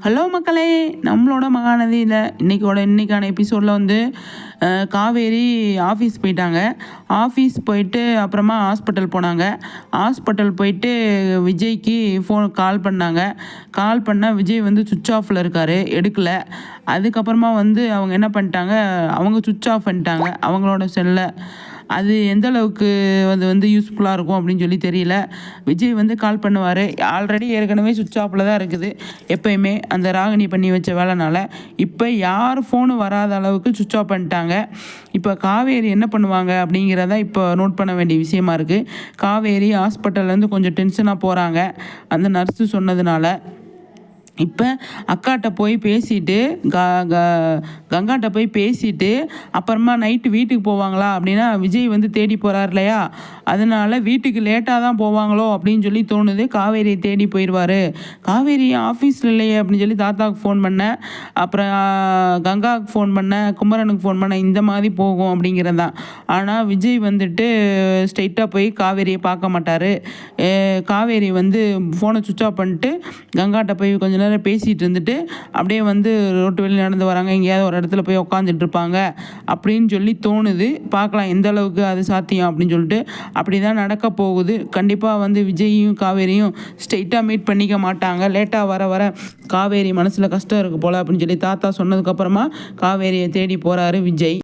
Hello மக்களே நம்மளோட மகாநதியில் இன்றைக்கோட இன்றைக்கான எபிசோடில் வந்து காவேரி ஆஃபீஸ் போயிட்டாங்க. ஆஃபீஸ் போயிட்டு அப்புறமா ஹாஸ்பிட்டல் போனாங்க. ஹாஸ்பிட்டல் போயிட்டு விஜய்க்கு ஃபோன் கால் பண்ணாங்க. கால் பண்ணால் விஜய் வந்து சுவிட்ச் ஆஃபில் இருக்கார் எடுக்கலை. அதுக்கப்புறமா வந்து அவங்க என்ன பண்ணிட்டாங்க அவங்க சுவிட்ச் ஆஃப் பண்ணிட்டாங்க அவங்களோட செல்லை அது எந்த அளவுக்கு அது வந்து யூஸ்ஃபுல்லாக இருக்கும் அப்படின்னு சொல்லி தெரியல. விஜய் வந்து கால் பண்ணுவார். ஆல்ரெடி ஏற்கனவே சுவிட்ச் ஆஃபில் தான் இருக்குது. எப்பயுமே அந்த ராகினி பண்ணி வச்ச வேலைனால. இப்போ யார் ஃபோனு வராத அளவுக்கு சுவிட்ச் ஆஃப் பண்ணிட்டாங்க. இப்போ காவேரி என்ன பண்ணுவாங்க அப்படிங்கிறத இப்போ நோட் பண்ண வேண்டிய விஷயமா இருக்குது காவேரி ஹாஸ்பிட்டல்லேருந்து கொஞ்சம் டென்ஷனாக போகிறாங்க அந்த நர்ஸு சொன்னதுனால இப்போ அக்காட்ட போய் பேசிட்டு க க கங்காட்ட போய் பேசிட்டு அப்புறமா நைட்டு வீட்டுக்கு போவாங்களா அப்படின்னா விஜய் வந்து தேடி போகிறார் இல்லையா? அதனால் வீட்டுக்கு லேட்டாக தான் போவாங்களோ அப்படின்னு சொல்லி தோணுது. காவேரியை தேடி போயிடுவார். காவேரி ஆஃபீஸில் இல்லையே அப்படின்னு சொல்லி தாத்தாவுக்கு ஃபோன் பண்ணேன் அப்புறம் கங்காவுக்கு ஃபோன் பண்ணேன் குமரனுக்கு ஃபோன் பண்ணேன் இந்த மாதிரி போகும் அப்படிங்கிறது தான். ஆனால் விஜய் வந்துட்டு ஸ்ட்ரைட்டாக போய் காவேரியை பார்க்க மாட்டார். காவேரி வந்து ஃபோனை சுவிச் ஆஃப் பண்ணிட்டு கங்காட்ட போய் கொஞ்ச நேரம் பேசிகிட்டு இருந்துட்டு அப்படியே வந்து ரோட்டு வெளியில் நடந்து வராங்க. எங்கேயாவது ஒரு இடத்துல போய் உட்காந்துட்டு இருப்பாங்க. அப்படின்னு சொல்லி தோணுது. பார்க்கலாம் எந்த அளவுக்கு அது சாத்தியம் அப்படின்னு சொல்லிட்டு. அப்படி தான் நடக்க போகுது. கண்டிப்பாக வந்து விஜயும் காவேரியும் ஸ்ட்ரெயிட்டாக மீட் பண்ணிக்க மாட்டாங்க. லேட்டாக வர வர காவேரி மனசில் கஷ்டம் இருக்குது போல் அப்படின்னு சொல்லி தாத்தா சொன்னதுக்கப்புறமா காவேரியை தேடி போகிறாரு விஜய்.